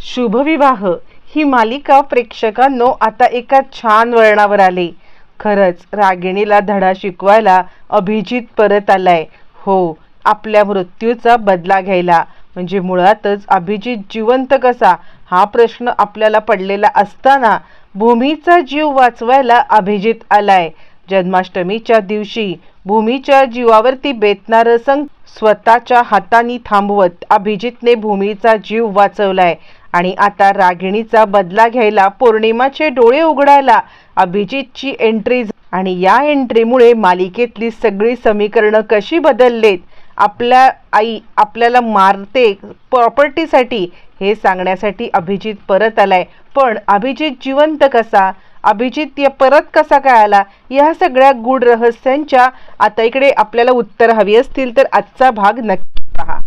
शुभविवाह. ही मालिका प्रेक्षकांनो आता एका छान वळणावर आली. खरंच रागिणीला धडा शिकवायला अभिजित परत आलाय. हो आपल्या मृत्यूचा बदला घ्यायला. म्हणजे मुळातच अभिजित जिवंत कसा? हा प्रश्न आपल्याला पडलेला असताना भूमीचा जीव वाचवायला अभिजित आलाय. जन्माष्टमीच्या दिवशी भूमीच्या जीवावरती बेतणारं संघ स्वतःच्या हाताने थांबवत अभिजितने भूमीचा जीव वाचवलाय. आणि आता रागिणीचा बदला घ्यायला पौर्णिमाचे डोळे उघडायला अभिजितची एंट्री आणि या एंट्रीमुळे मालिकेतली सगळी समीकरणं कशी बदललेत? आपल्या आई आपल्याला मारते प्रॉपर्टीसाठी हे सांगण्यासाठी अभिजित परत आलाय. पण अभिजित जिवंत कसा? अभिजित या परत कसा काय आला या सगळ्या गूढ रहस्यांच्या आता इकडे आपल्याला उत्तर हवी असतील तर आजचा भाग नक्की पहा.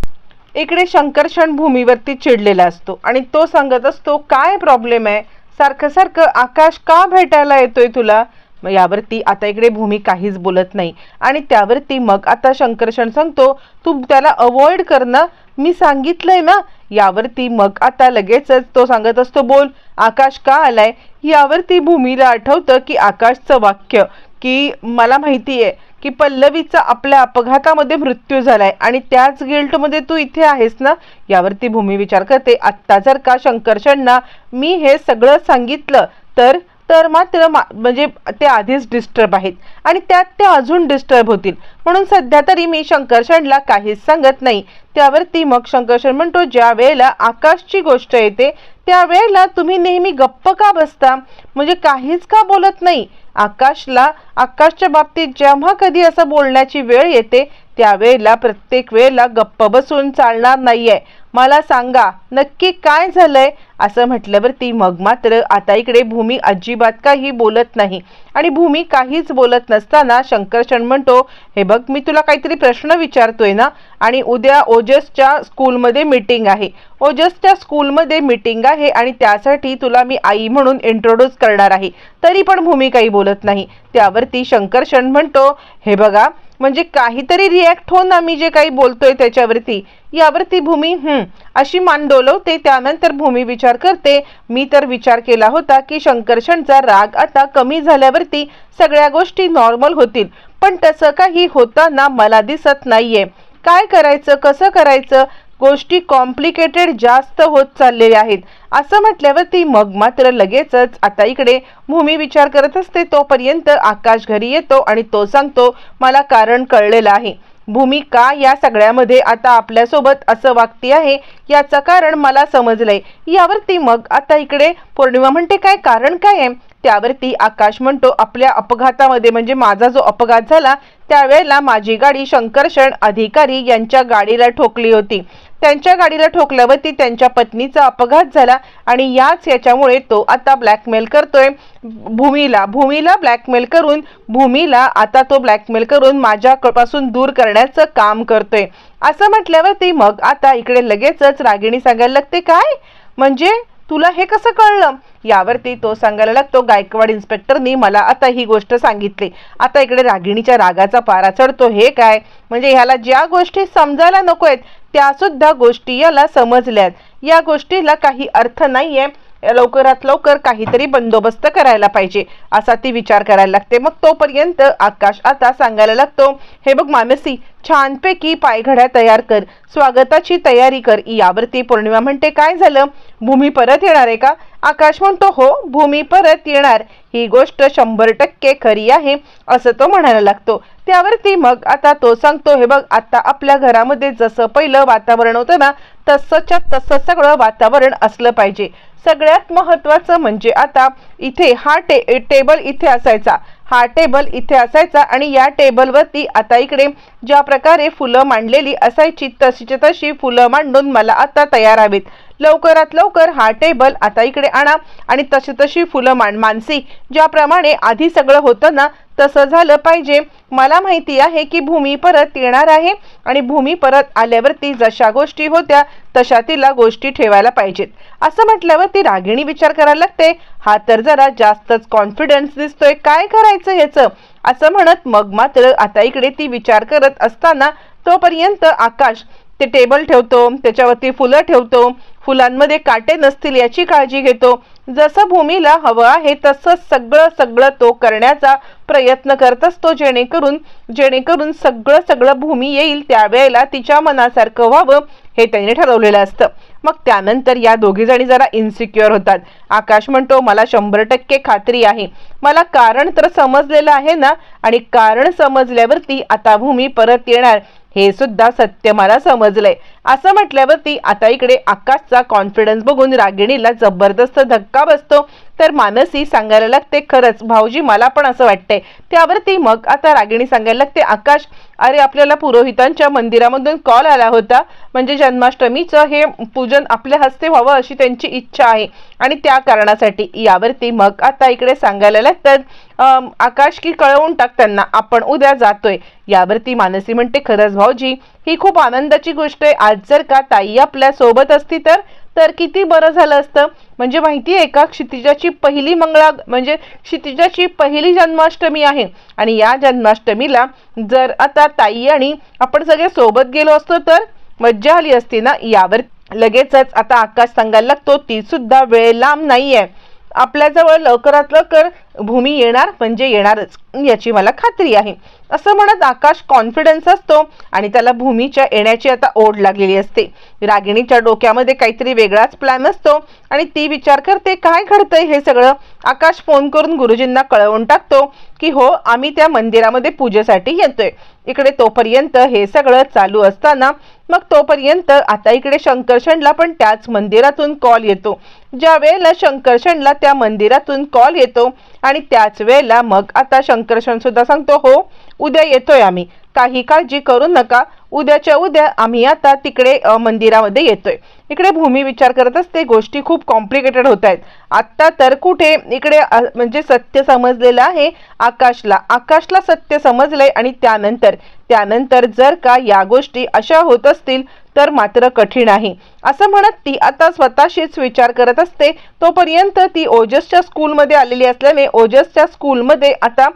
इकडे शंकरषण भूमीवरती चिडलेला असतो आणि तो सांगत असतो काय प्रॉब्लेम आहे? सारखं सारखं आकाश का भेटायला येतोय तुला? मग यावरती आता इकडे भूमी काहीच बोलत नाही. आणि त्यावरती मग आता शंकरषण सांगतो तू त्याला अवॉइड करणं मी सांगितलंय ना. यावरती मग आता लगेचच तो सांगत असतो बोल आकाश का आलाय? यावरती भूमीला आठवतं की आकाशचं वाक्य की मला माहिती आहे की पल्लवीचा आपल्या अपघातामध्ये मृत्यू झालाय. आणि त्याच गिल्टमध्ये तू इथे आहेस ना यावरती भूमी विचार करते. आत्ता जर का शंकरशणना मी हे सगळं सांगितलं तर तर मात्र मा म्हणजे ते आधीच डिस्टर्ब आहेत. आणि त्यात ते अजून डिस्टर्ब होतील. म्हणून सध्या तरी मी शंकरशणला काहीच सांगत नाही. त्यावरती मग शंकरशण म्हणतो ज्या वेळेला आकाशची गोष्ट येते त्यावेळेला तुम्ही नेहमी गप्प का बसता? म्हणजे काहीच का बोलत नाही? आकाशला आकाशच्या बाबतीत जेव्हा कधी असं बोलण्याची वेळ येते त्यावेळेला प्रत्येक वेळेला गप्प बसून चालणार नाहीये. मला सांगा नक्की काय झालंय? असं म्हटल्यावरती मग मात्र आता इकडे भूमी अजिबात काही बोलत नाही. आणि भूमी काहीच बोलत नसताना शंकरशण म्हणतो हे बघ मी तुला काहीतरी प्रश्न विचारतोय ना? आणि उद्या ओजसच्या स्कूलमध्ये मीटिंग आहे. ओजसच्या स्कूलमध्ये मीटिंग आहे आणि त्यासाठी तुला मी आई म्हणून इंट्रोड्यूस करणार आहे. तरी पण भूमी काही बोलत नाही. त्यावरती शंकरशण म्हणतो हे बघा म्हणजे काहीतरी रिॲक्ट हो ना मी जे काही बोलतोय त्याच्यावरती यावरती भूमी हम्म अशी मान डोलवते. त्यानंतर भूमी विचार करते मी तर विचार केला होता की शंकरशणचा राग आता कमी झाल्यावरती सगळ्या गोष्टी नॉर्मल होतील. पण तसं काही होताना मला दिसत नाहीये. काय करायचं कसं करायचं गोष्टी कॉम्प्लिकेटेड जास्त होत चाललेल्या आहेत. असं म्हटल्यावरती मग मात्र लगेचच आता इकडे भूमी विचार करत असते. तोपर्यंत आकाश घरी येतो आणि तो सांगतो मला कारण कळलेलं आहे. भूमी का या सगळ्यामध्ये आता आपल्यासोबत असं वागती आहे? याचं कारण मला समजलंय. यावरती मग आता इकडे पौर्णिमा म्हणते काय कारण काय आहे? त्यावरती आकाश म्हणतो आपल्या अपघातामध्ये म्हणजे माझा जो अपघात झाला त्यावेळेला माझी गाडी शंकरशण अधिकारी यांच्या गाडीला ठोकली होती. त्यांच्या गाडीला ठोकल्यावरती त्यांच्या पत्नीचा अपघात झाला आणि याच याच्यामुळे तो आता ब्लॅकमेल करतोय. भूमीला भूमीला ब्लॅकमेल करून भूमीला आता तो ब्लॅकमेल करून माझ्यापासून दूर करण्याचं काम करतोय. असं म्हटल्यावरती मग आता इकडे लगेचच रागिणी सांगायला लागते काय? म्हणजे तुला हे कसं कळलं? यावरती तो सांगायला लागतो गायकवाड इन्स्पेक्टरनी मला आता ही गोष्ट सांगितली. आता इकडे रागिणीच्या रागाचा पारा चढतो हे काय? म्हणजे ह्याला ज्या गोष्टी समजायला नको आहेत त्यासुद्धा गोष्टी याला समजल्यात. या गोष्टीला काही अर्थ नाही आहे लवकरात लवकर काहीतरी बंदोबस्त करायला पाहिजे असा ती विचार करायला लागते. मग तोपर्यंत आकाश आता सांगायला लागतो हे बघ मानसी छानपैकी पायघड्या तयार कर स्वागताची तयारी कर. यावरती पौर्णिमा म्हणते काय झालं? भूमी परत येणार आहे का? आकाश म्हणतो हो भूमी परत येणार. ही गोष्ट शंभर टक्के खरी आहे असं तो म्हणायला लागतो. त्यावरती मग आता तो सांगतो हे बघ आता आपल्या घरामध्ये जसं पहिलं वातावरण होतं ना तसंच्या तसं सगळं वातावरण असलं पाहिजे. सगळ्यात महत्त्वाचं म्हणजे आता इथे हा टे टेबल इथे असायचा. हा टेबल इथे असायचा आणि या टेबलवरती आता इकडे ज्या प्रकारे फुलं मांडलेली असायची तशीच्या तशी फुलं मांडून मला आता तयार हवीत. लवकरात लवकर हा टेबल आता इकडे आणा आणि तशी तशी फुलं मान मानसी. ज्याप्रमाणे आधी सगळं होतं ना तसं झालं पाहिजे. मला माहिती आहे की भूमी परत येणार आहे आणि भूमी परत आल्यावरती जशा गोष्टी होत्या तशा तिला गोष्टी ठेवायला पाहिजेत. असं म्हटल्यावर ती रागिणी विचार करायला लागते. हा तर जरा जास्तच कॉन्फिडन्स दिसतोय. काय करायचं ह्याचं असं म्हणत मग मात्र आता इकडे ती विचार करत असताना तोपर्यंत आकाश ते टेबल ठेवतो त्याच्यावरती फुलं ठेवतो फुलांमध्ये काटे नसतील याची काळजी घेतो. जसं भूमीला हवं आहे तसं सगळं सगळं तो करण्याचा प्रयत्न करत असतो. जेणेकरून जेणेकरून सगळं सगळं भूमी येईल त्यावेळेला तिच्या मनासारखं व्हावं हे त्याने ठरवलेलं असतं. मग त्यानंतर या दोघी जणी जरा इन्सिक्युअर होतात. आकाश म्हणतो मला शंभर टक्के खात्री आहे. मला कारण तर समजलेलं आहे ना? आणि कारण समजल्यावरती आता भूमी परत येणार. हे सुद्धा सत्य मला समजलंय. असं म्हटल्यावरती आता इकडे आकाशचा कॉन्फिडन्स बघून रागिणीला जबरदस्त धक्का बसतो. तर मानसी सांगायला लागते खरंच भाऊजी मला पण असं वाटतंय. त्यावरती मग आता रागिणी सांगायला लागते आकाश अरे आपल्याला पुरोहितांच्या मंदिरामधून कॉल आला होता. म्हणजे जन्माष्टमीचं हे पूजन आपल्या हस्ते व्हावं अशी त्यांची इच्छा आहे. आणि त्या कारणासाठी यावरती मग आता इकडे सांगायला लागतात आकाश की कळवून टाक त्यांना आपण उद्या जातोय. यावरती मानसी म्हणते खरंच भाऊजी ही खूप आनंदाची गोष्ट आहे. आज जर का ताई आपल्यासोबत असती तर तर किती बरं झालं असतं? म्हणजे माहिती आहे का क्षितिजाची पहिली मंगळा म्हणजे क्षितिजाची पहिली जन्माष्टमी आहे. आणि या जन्माष्टमीला जर आता ताई आणि आपण सगळे सोबत गेलो असतो तर मज्जा आली असती ना? यावर लगेचच आता आकाश सांगायला लागतो ती सुद्धा वेळ लांब नाही आहे आपल्याजवळ लवकरात लवकर भूमी येणार म्हणजे येणारच याची मला खात्री आहे. असं म्हणत आकाश कॉन्फिडन्स असतो आणि त्याला भूमीच्या येण्याची आता ओढ लागलेली असते. रागिणीच्या डोक्यामध्ये काहीतरी वेगळाच प्लॅन असतो आणि ती विचार करते काय घडतंय हे सगळं? आकाश फोन करून गुरुजींना कळवून टाकतो की हो आम्ही त्या मंदिरामध्ये पूजेसाठी येतोय. इकडे तोपर्यंत हे सगळं चालू असताना मग तोपर्यंत आता इकडे शंकरशणला पण त्याच मंदिरातून कॉल येतो. ज्या वेळेला शंकरशणला त्या मंदिरातून कॉल येतो आणि त्याच वेळेला मग आता शंकरशण सुद्धा सांगतो हो उद्या येतोय आम्ही. काही काळजी करू नका. उद्याच्या उद्या आम्ही आता तिकडे मंदिरामध्ये येतोय. इकडे भूमी विचार करत असते. गोष्टी खूप कॉम्प्लिकेटेड होत आहेत. आत्ता तर कुठे? इकडे म्हणजे सत्य समजलेलं आहे आकाशला. आकाशला सत्य समजलंय आणि त्यानंतर त्यानंतर जर का या गोष्टी अशा होत असतील तर मात्र कठीण आहे. असं म्हणत ती आता स्वतःशीच विचार करत असते. तोपर्यंत ती ओजसच्या स्कूलमध्ये आलेली असल्याने ओजसच्या स्कूलमध्ये आता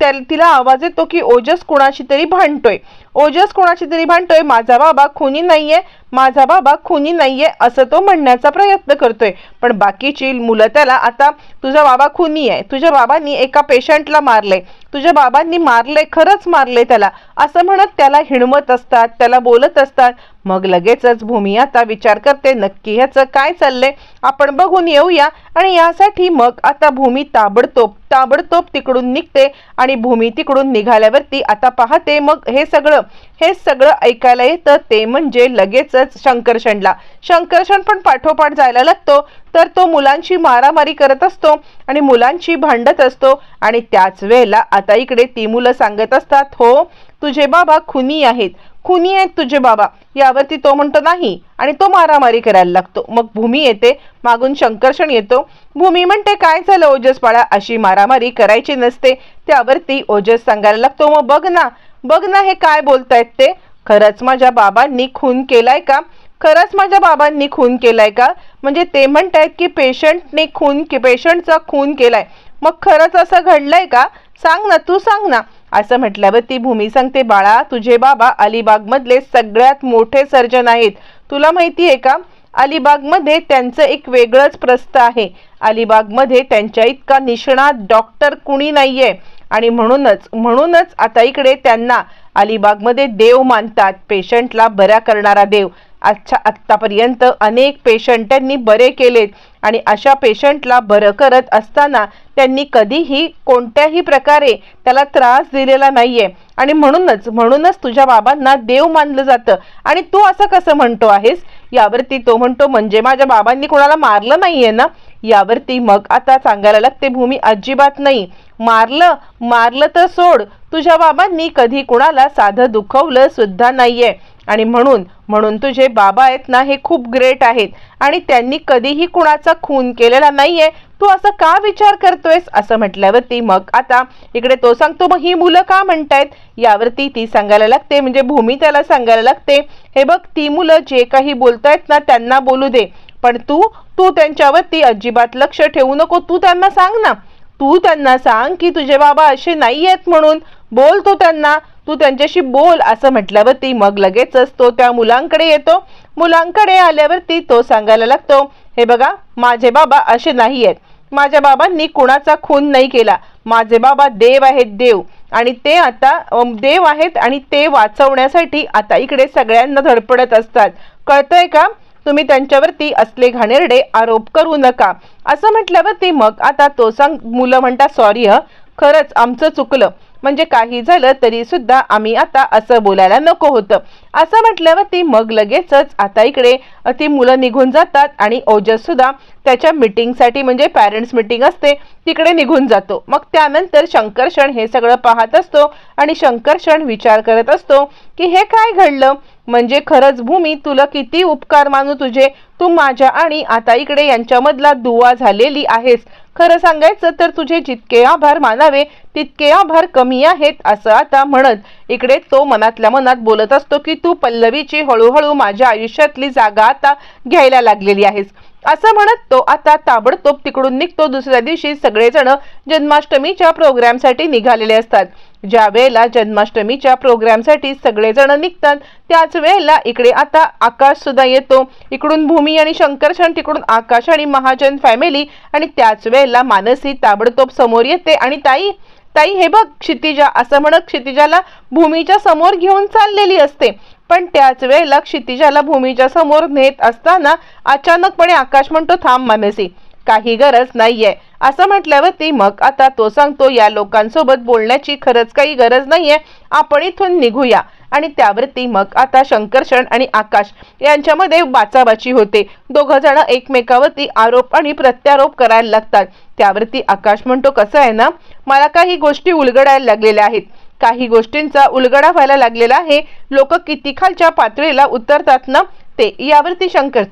त्या तिला आवाज येतो की ओजस कुणाशी तरी भांडतोय. ओजस कोणाची तरी म्हणतोय माझा बाबा खुनी नाहीये माझा बाबा खुनी नाहीये असं तो म्हणण्याचा प्रयत्न करतोय. पण बाकीची मुलं त्याला आता तुझा बाबा खुनी आहे तुझ्या बाबांनी एका पेशंटला मारले तुझ्या बाबांनी मारले खरंच मारले त्याला. असं म्हणत त्याला हिणवत असतात त्याला बोलत असतात. मग लगेचच भूमी आता विचार करते नक्की ह्याचं काय चाललंय? आपण बघून येऊया आणि यासाठी मग आता भूमी ताबडतोब ताबडतोब तिकडून निघते आणि भूमी तिकडून निघाल्यावरती आता पाहते मग हे सगळं हे सगळं ऐकायला येतं. ते म्हणजे लगेचच शंकरषणला. शंकरषण पण पाठोपाठ जायला लागतो. तर तो मुलांची मारामारी करत असतो आणि मुलांची भांडत असतो आणि त्याच वेळेला आता इकडे ती मुलं सांगत असतात हो तुझे बाबा खुनी आहेत. खुनी आहेत तुझे बाबा. यावरती तो म्हणतो नाही आणि तो मारामारी करायला लागतो. मग भूमी येते मागून शंकर्षण येतो. भूमी म्हणते काय झालं ओजस बाळा अशी मारामारी करायची नसते. त्यावरती ओजस सांगायला लागतो मग बघ ना बघ ना हे काय बोलतायत ते. खरंच माझ्या बाबांनी खून केलाय का? खरंच माझ्या बाबांनी खून केलाय का? म्हणजे ते म्हणतायत की पेशंटने खून पेशंटचा खून केलाय. मग खरंच असं घडलंय का? सांग ना तू सांग ना. असं म्हटल्यावर ती भूमी सांगते बाळा तुझे बाबा अलिबागमधले सगळ्यात मोठे सर्जन आहेत. तुला माहिती आहे का? अलिबागमध्ये त्यांचं एक वेगळंच प्रस्थ आहे. अलिबागमध्ये त्यांच्या इतका निष्णात डॉक्टर कुणी नाहीये. आणि म्हणूनच म्हणूनच आता इकडे त्यांना अलिबागमध्ये देव मानतात. पेशंटला बऱ्या करणारा देव. अच्छा आत्तापर्यंत अनेक पेशंट त्यांनी बरे केलेत आणि अशा पेशंटला बरं करत असताना त्यांनी कधीही कोणत्याही प्रकारे त्याला त्रास दिलेला नाहीये. आणि म्हणूनच म्हणूनच तुझ्या बाबांना देव मानलं जातं. आणि तू असं कसं म्हणतो आहेस? यावरती तो म्हणतो म्हणजे माझ्या बाबांनी कोणाला मारलं नाहीये ना? यावरती मग आता सांगायला लागते भूमी अजिबात नाही. मारलं मारलं तर सोड. तुझ्या बाबांनी कधी कुणाला साधं दुखवलं सुद्धा नाहीये. आणि म्हणून म्हणून तुझे बाबा आहेत ना हे खूप ग्रेट आहेत. आणि त्यांनी कधीही कुणाचा खून केलेला नाहीये. तू असं का विचार करतोयस? असं म्हटल्यावरती मग आता इकडे तो सांगतो मग ही मुलं का म्हणतायत? यावरती ती सांगायला लागते म्हणजे भूमी त्याला सांगायला लागते हे बघ ती मुलं जे काही बोलतायत ना त्यांना बोलू दे. पण तू तू त्यांच्यावरती अजिबात लक्ष ठेवू नको. तू त्यांना सांग ना. तू त्यांना सांग की तुझे बाबा असे नाही आहेत म्हणून. बोल तू त्यांना. तू त्यांच्याशी बोल असं म्हटल्यावरती मग लगेचच तो त्या मुलांकडे येतो. मुलांकडे आल्यावरती तो सांगायला लागतो हे बघा माझे बाबा असे नाही आहेत माझ्या बाबांनी कुणाचा खून नाही केला. माझे बाबा देव आहेत देव. आणि ते आता देव आहेत आणि ते वाचवण्यासाठी आता इकडे सगळ्यांना धडपडत असतात. कळतंय का? तुम्ही त्यांच्यावरती असले घाणेरडे आरोप करू नका. असं म्हटल्यावरती मग आता तो सांग मुलं म्हणता सॉरी ह. खरंच आमचं चुकलं. म्हणजे काही झालं तरी सुद्धा आम्ही आता असं बोलायला नको होतं. असं म्हटल्यावरती मग लगेचच आता इकडे ती मुलं निघून जातात आणि ओजस सुद्धा त्याच्या मीटिंगसाठी म्हणजे पॅरेंट्स मीटिंग असते तिकडे निघून जातो. मग त्यानंतर शंकरषण हे सगळं पाहत असतो आणि शंकरषण विचार करत असतो की हे काय घडलं? म्हणजे खरंच भूमी तुला किती उपकार मानू तुझे? तू माझ्या आणि आता इकडे यांच्यामधला दुवा झालेली आहेस. खरं सांगायचं तर तुझे जितके आभार मानावे तितके आभार कमी आहेत असं आता म्हणत इकडे तो मनातल्या मनात बोलत असतो की तू पल्लवीची हळूहळू माझ्या आयुष्यातली जागा आता घ्यायला लागलेली आहेस. असं म्हणत तो आता ताबडतोब तिकडून निघतो. दुसऱ्या दिवशी सगळेजण जन्माष्टमीच्या प्रोग्रामसाठी निघालेले असतात. ज्या वेळेला जन्माष्टमीच्या प्रोग्रामसाठी सगळेजण निघतात त्याच वेळेला इकडे आता आकाश सुद्धा येतो. इकडून भूमी आणि शंकरशन तिकडून आकाश आणि महाजन फॅमिली आणि त्याच वेळेला मानसी ताबडतोब समोर येते. आणि ताई ताई हे बघ क्षितिजा असं म्हणत क्षितिजाला भूमीच्या समोर घेऊन चाललेली असते. पण त्याच वेळेला क्षितिजाला भूमीच्या समोर नेत असताना अचानकपणे आकाश म्हणतो थांब मानसी काही गरज नाहीये. असं म्हटल्यावरती मग आता तो सांगतो या लोकांसोबत बोलण्याची खरंच काही गरज नाहीये. आपण इथून निघूया. आणि त्यावरती मग आता शंकरशण आणि आकाश यांच्यामध्ये बाचाबाची होते. दोघं जण एकमेकावरती आरोप आणि प्रत्यारोप करायला लागतात. त्यावरती आकाश म्हणतो कसं आहे ना? मला काही गोष्टी उलगडायला लागलेल्या आहेत. काही गोष्टींचा उलगडा व्हायला लागलेला आहे. लोक किती खालच्या पातळीला उतरतात ना? ते. यावरती शंकर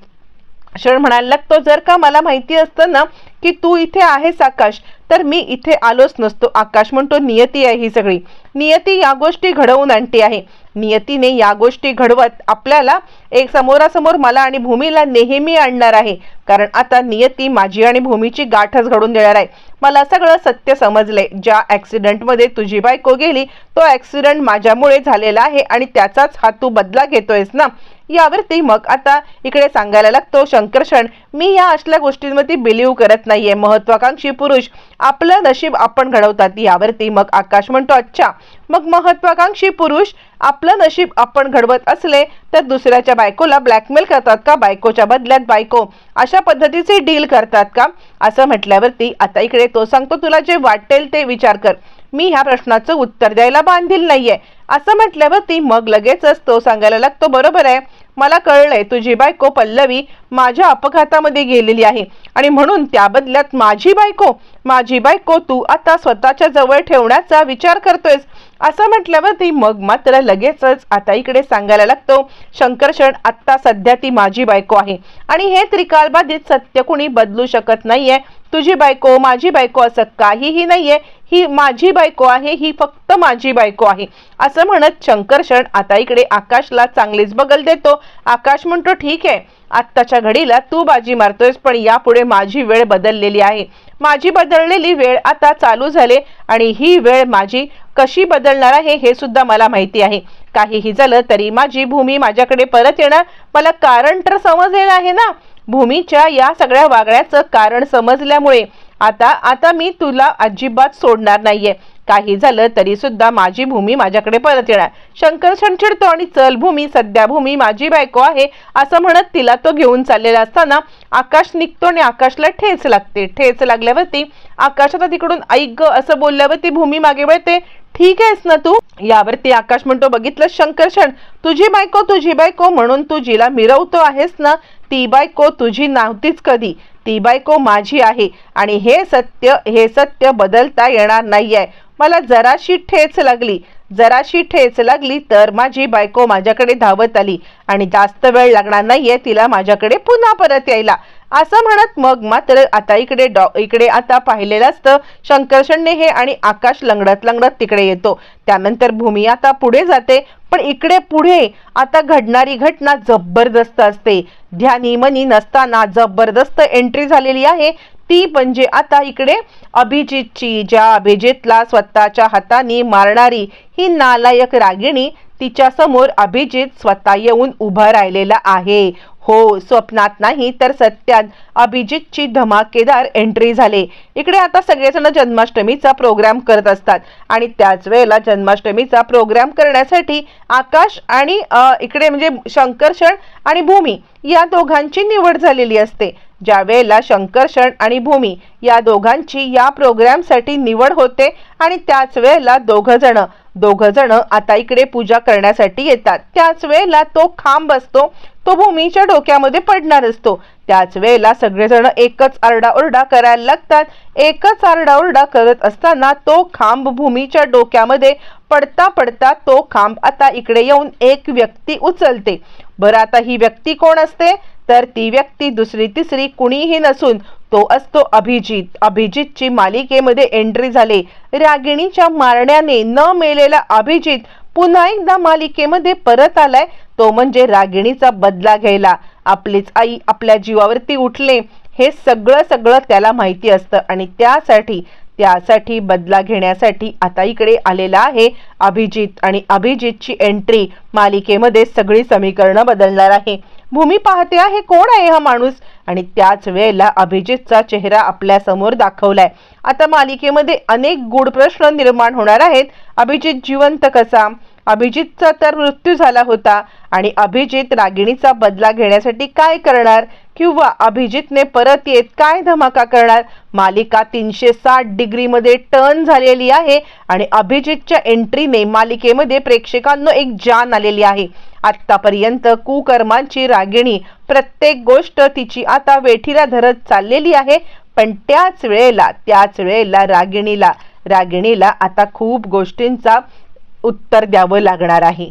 क्षण म्हणायला लागतो जर का मला माहिती असतं ना की तू इथे आहेस आकाश तर मी इथे आलोच नसतो. आकाश म्हणतो नियती आहे ही सगळी. नियती या गोष्टी घडवून आणते आहे. नियतीने या गोष्टी घडवत आपल्याला एक समोरासमोर मला आणि भूमीला नेहमी आणणार आहे. कारण आता नियती माझी आणि भूमीची गाठच घडून देणार आहे. मला सगळं सत्य समजलंय. ज्या ॲक्सिडेंटमध्ये तुझी बायको गेली तो ॲक्सिडेंट माझ्यामुळे झालेला आहे आणि त्याचाच हा तू बदला घेतोयस ना. यावरती मग आता इकडे सांगायला लागतो शंकरषण मी या असल्या गोष्टींवरती बिलीव्ह करत नाहीये. महत्वाकांक्षी पुरुष आपलं नशीब आपण घडवतात. यावरती मग आकाश म्हणतो अच्छा मग महत्वाकांक्षी पुरुष आपलं नशीब आपण घडवत असले तर दुसऱ्याच्या बायकोला ब्लॅकमेल करतात का? बायकोच्या बदल्यात बायको अशा पद्धतीचे डील करतात का? असं म्हटल्यावरती आता इकडे तो सांगतो तुला जे वाटेल ते विचार कर. मी ह्या प्रश्नाचं उत्तर द्यायला बांधील नाहीये. असं म्हटल्यावरती मग लगेचच तो सांगायला लागतो बरोबर आहे. मला कळलंय तुझी बायको पल्लवी माझ्या अपघातामध्ये गेलेली आहे आणि म्हणून त्या बदल्यात माझी बायको माझी बायको तू आता स्वतःच्या जवळ ठेवण्याचा विचार करतोयस. असं म्हटल्यावरती मग मात्र लगेचच आता इकडे सांगायला लागतो शंकरशण आत्ता सध्या ती माझी बायको आहे आणि हे त्रिकालबाधित सत्य कुणी बदलू शकत नाहीये. तुझी बायको माझी बायको असं काहीही नाहीये. ही माझी बायको आहे ही फक्त माझी बायको आहे. असं म्हणत शंकर शरण आता इकडे आकाशला चांगलीच बगल देतो. आकाश म्हणतो ठीक आहे आत्ताच्या घडीला तू बाजी मारतोयस पण यापुढे माझी वेळ बदललेली आहे. माझी बदललेली वेळ आता चालू झाले आणि ही वेळ माझी कशी बदलणार आहे हे सुद्धा मला माहिती आहे. काहीही झालं तरी माझी भूमी माझ्याकडे परत येणार. मला कारण तर समजलेलं आहे ना. भूमीच्या या सगळ्या वागण्याचं कारण समजल्यामुळे आता आता मी तुला अजिबात सोडणार नाहीये. काही झालं तरी सुद्धा माझी भूमी माझ्याकडे परत येणार. शंकर छणछिडतो आणि चल भूमी सध्या भूमी माझी बायको आहे असं म्हणत तिला तो घेऊन चाललेला असताना आकाश निघतो आणि आकाशला ठेच लागते. ठेच लागल्यावरती आकाश तिकडून ऐक ग असं बोलल्यावरती भूमी मागे वळते. ठीक आहेस ना तू? यावरती आकाश म्हणतो बघितलं शंकरशण तुझी बायको तुझी बायको म्हणून तू जिला मिरवतो आहेस ना ती बायको तुझी नव्हतीच कधी. ती बायको माझी आहे आणि हे सत्य हे सत्य बदलता येणार नाही आहे मला जराशी ठेच लागली. जराशी ठेच लागली तर माझी बायको माझ्याकडे धावत आली आणि जास्त वेळ लागणार नाहीये तिला माझ्याकडे पुन्हा परत यायला. असं म्हणत मग मात्र आता इकडे डॉ इकडे आता पाहिलेलं असतं. शंकरशणने हे आणि आकाश लंगडत लंगडत तिकडे येतो. त्यानंतर भूमी आता पुढे जाते. पण इकडे पुढे आता घडणारी घटना जबरदस्त असते. ध्यानी मनी नसताना जबरदस्त एंट्री झालेली आहे. ती म्हणजे आता इकडे अभिजितची ज्या अभिजितला स्वतःच्या हाताने मारणारी ही नालायक रागिणी तिच्या समोर अभिजित स्वतः येऊन उभा राहिलेला आहे. हो स्वप्नात नाही तर सत्यात. अभिजितची धमाकेदार एंट्री झाली. इकडे आता सगळेजण जन्माष्टमीचा प्रोग्राम करत असतात. आणि त्याच वेळेला जन्माष्टमीचा प्रोग्राम करण्यासाठी आकाश आणि इकडे म्हणजे शंकरषण आणि भूमी या दोघांची निवड झालेली असते. ज्या वेळेला शंकरषण आणि भूमी या दोघांची या प्रोग्रामसाठी निवड होते आणि त्याच वेळेला दोघंजणं दोघं जण आता इकडे पूजा करण्यासाठी येतात. त्याच वेळेला तो खांब असतो तो भूमीच्या डोक्यामध्ये पडणार असतो. त्याच वेळेला सगळेजण एकच आरडाओरडा करायला लागतात. एकच आरडाओरडा करत असताना तो खांब भूमीच्या डोक्यामध्ये पडता पडता तो खांब आता इकडे येऊन एक व्यक्ती उचलते. बरं आता ही व्यक्ती कोण असते? तर ती व्यक्ती दुसरी तिसरी कुणीही नसून तो असतो अभिजित. अभिजितची मालिकेमध्ये एंट्री झाली. रागिणीच्या मारण्याने न मेलेला अभिजित पुन्हा एकदा मालिकेमध्ये परत आलाय. तो म्हणजे रागिणीचा बदला घ्यायला. आपलीच आई आपल्या जीवावरती उठले. हे सगळं सगळं त्याला माहिती असतं आणि त्यासाठी त्यासाठी बदला घेण्यासाठी आता इकडे आलेला आहे अभिजित आणि अभिजितची एंट्री मालिकेमध्ये सगळी समीकरणं बदलणार आहे. भूमी पाहते आहे कोण आहे हा माणूस? आणि त्याच वेळेला अभिजितचा चेहरा आपल्यासमोर दाखवलाय. आता मालिकेमध्ये अनेक गूढ प्रश्न निर्माण होणार आहेत. अभिजित जिवंत कसा? अभिजितचा तर मृत्यू झाला होता. आणि अभिजित रागिणीचा बदला घेण्यासाठी काय करणार? किंवा अभिजितने परत येत काय धमाका करणार? मालिका तीनशे साठ डिग्रीमध्ये टर्न झालेली आहे आणि अभिजितच्या एंट्रीने मालिकेमध्ये प्रेक्षकांना एक जान आलेली आहे. आत्तापर्यंत कुकर्मांची रागिणी प्रत्येक गोष्ट तिची आता वेठीला धरत चाललेली आहे पण त्याच वेळेला त्याच वेळेला रागिणीला रागिणीला आता खूप गोष्टींचा उत्तर द्यावं लागणार आहे.